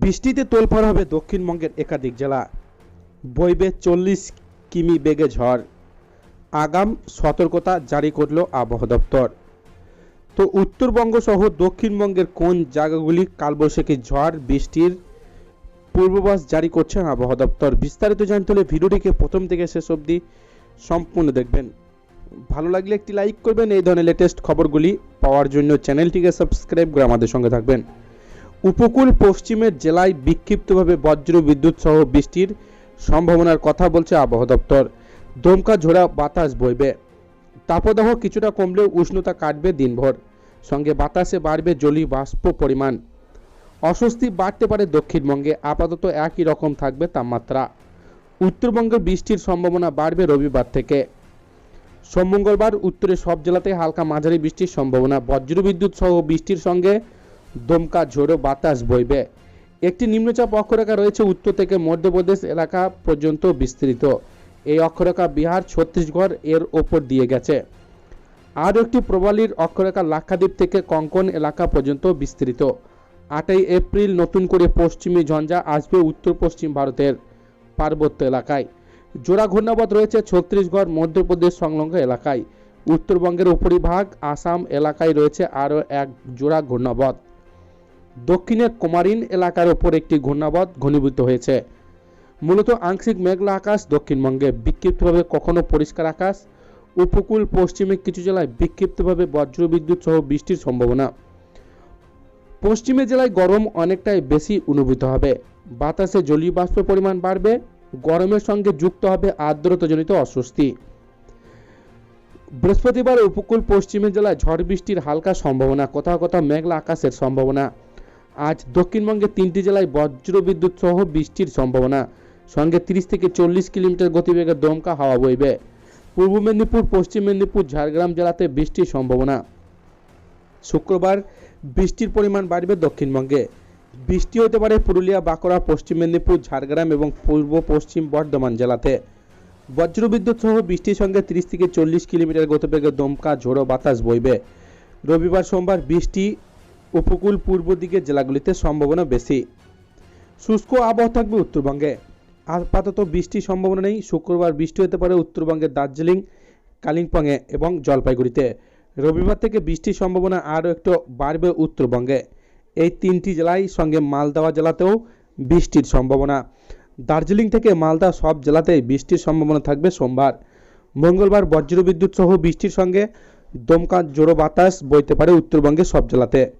বৃষ্টিতে তোলপাড় হবে দক্ষিণবঙ্গের একাধিক জেলা। বইবে চল্লিশ কিমি বেগে ঝড়। আগাম সতর্কতা জারি করল আবহাওয়া দপ্তর। তো উত্তরবঙ্গ সহ দক্ষিণবঙ্গের কোন জায়গাগুলি কালবৈশাখী ঝড়, বৃষ্টির পূর্বাভাস জারি করছেন আবহাওয়া দপ্তর? বিস্তারিত জানতে হলে ভিডিওটিকে প্রথম থেকে শেষ অবধি সম্পূর্ণ দেখবেন। ভালো লাগলে একটি লাইক করবেন। এই ধরনের লেটেস্ট খবরগুলি পাওয়ার জন্য চ্যানেলটিকে সাবস্ক্রাইব করে আমাদের সঙ্গে থাকবেন। উপকূল পশ্চিমের জেলায় বিক্ষিপ্তভাবে বজ্র বিদ্যুৎ সহ বৃষ্টির সম্ভাবনার কথা বলছে আবহাওয়া দপ্তর। দমকা ঝোড়া বাতাস বইবে। তাপদাহ কিছুটা কমলেও উষ্ণতা কাটবে দিনভর। সঙ্গে বাতাসে বাড়বে জলীয় বাষ্প পরিমাণ। অস্বস্তি বাড়তে পারে দক্ষিণবঙ্গে। আপাতত একই রকম থাকবে তাপমাত্রা। উত্তরবঙ্গে বৃষ্টির সম্ভাবনা বাড়বে রবিবার থেকে। সোম মঙ্গলবার উত্তরে সব জেলাতে হালকা মাঝারি বৃষ্টির সম্ভাবনা। বজ্রবিদ্যুৎ সহ বৃষ্টির সঙ্গে দমকা ঝোড়ো বাতাস বইবে। একটি নিম্নচাপ অক্ষরেখা রয়েছে উত্তর থেকে মধ্যপ্রদেশ এলাকা পর্যন্ত বিস্তৃত। এই অক্ষরেখা বিহার, ছত্তিশগড় এর ওপর দিয়ে গেছে। আর একটি প্রবালীর অক্ষরেখা লাক্ষাদ্বীপ থেকে কঙ্কন এলাকা পর্যন্ত বিস্তৃত। আটই এপ্রিল নতুন করে পশ্চিমী ঝঞ্ঝা আসবে উত্তর পশ্চিম ভারতের পার্বত্য এলাকায়। জোড়া ঘূর্ণাবধ রয়েছে ছত্তিশগড়, মধ্যপ্রদেশ সংলগ্ন এলাকায়। উত্তরবঙ্গের উপরিভাগ, আসাম এলাকায় রয়েছে আরও এক জোড়া ঘূর্ণাবধ দক্ষিণে কুমারিন এলাকার ওপর একটি ঘূর্ণাবধ ঘনীভূত হয়েছে। মূলত আংশিক মেঘলা আকাশ দক্ষিণবঙ্গে বিক্ষিপ্তভাবে কখনো পরিষ্কার আকাশ, উপকূল, পশ্চিমে কিছু জেলায় বিক্ষিপ্তভাবে বজ্রবিদ্যুৎ সহ বৃষ্টির সম্ভাবনা। পশ্চিমে জেলায় গরম অনেকটাই বেশি অনুভূত হবে। বাতাসে জলীয় বাষ্প পরিমাণ বাড়বে, গরমের সঙ্গে যুক্ত হবে আর্দ্রতাজনিত অস্বস্তি। বৃহস্পতিবার উপকূল পশ্চিমের জেলায় ঝড় বৃষ্টির হালকা সম্ভাবনা, কোথাও কোথাও মেঘলা আকাশের সম্ভাবনা। আজ দক্ষিণবঙ্গে তিনটি জেলায় বজ্রবিদ্যুৎ সহ বৃষ্টির সম্ভাবনা। সঙ্গে তিরিশ থেকে চল্লিশ কিলোমিটার গতিবেগে দমকা হাওয়া বইবে। পূর্ব মেদিনীপুর, পশ্চিম মেদিনীপুর, ঝাড়গ্রাম জেলাতে বৃষ্টির সম্ভাবনা। শুক্রবার বৃষ্টির পরিমাণ বাড়বে দক্ষিণবঙ্গে। বৃষ্টি হতে পারে পুরুলিয়া, বাঁকুড়া, পশ্চিম মেদিনীপুর, ঝাড়গ্রাম এবং পূর্ব পশ্চিম বর্ধমান জেলাতে। বজ্রবিদ্যুৎ সহ বৃষ্টির সঙ্গে তিরিশ থেকে চল্লিশ কিলোমিটার গতিবেগে দমকা ঝোড়ো বাতাস বইবে। রবিবার সোমবার বৃষ্টি উপকূল পূর্ব দিকের জেলাগুলিতে সম্ভাবনা বেশি। শুষ্ক আবহাওয়া থাকবে উত্তরবঙ্গে। আপাতত বৃষ্টির সম্ভাবনা নেই। শুক্রবার বৃষ্টি হতে পারে উত্তরবঙ্গের দার্জিলিং, কালিম্পংয়ে এবং জলপাইগুড়িতে। রবিবার থেকে বৃষ্টির সম্ভাবনা আরও একটু বাড়বে উত্তরবঙ্গে। এই তিনটি জেলায় সঙ্গে মালদা জেলাতেও বৃষ্টির সম্ভাবনা। দার্জিলিং থেকে মালদা সব জেলাতেই বৃষ্টির সম্ভাবনা থাকবে সোমবার। মঙ্গলবার বজ্রবিদ্যুৎ সহ বৃষ্টির সঙ্গে দমকা জোড়ো বাতাস বইতে পারে উত্তরবঙ্গের সব জেলাতে।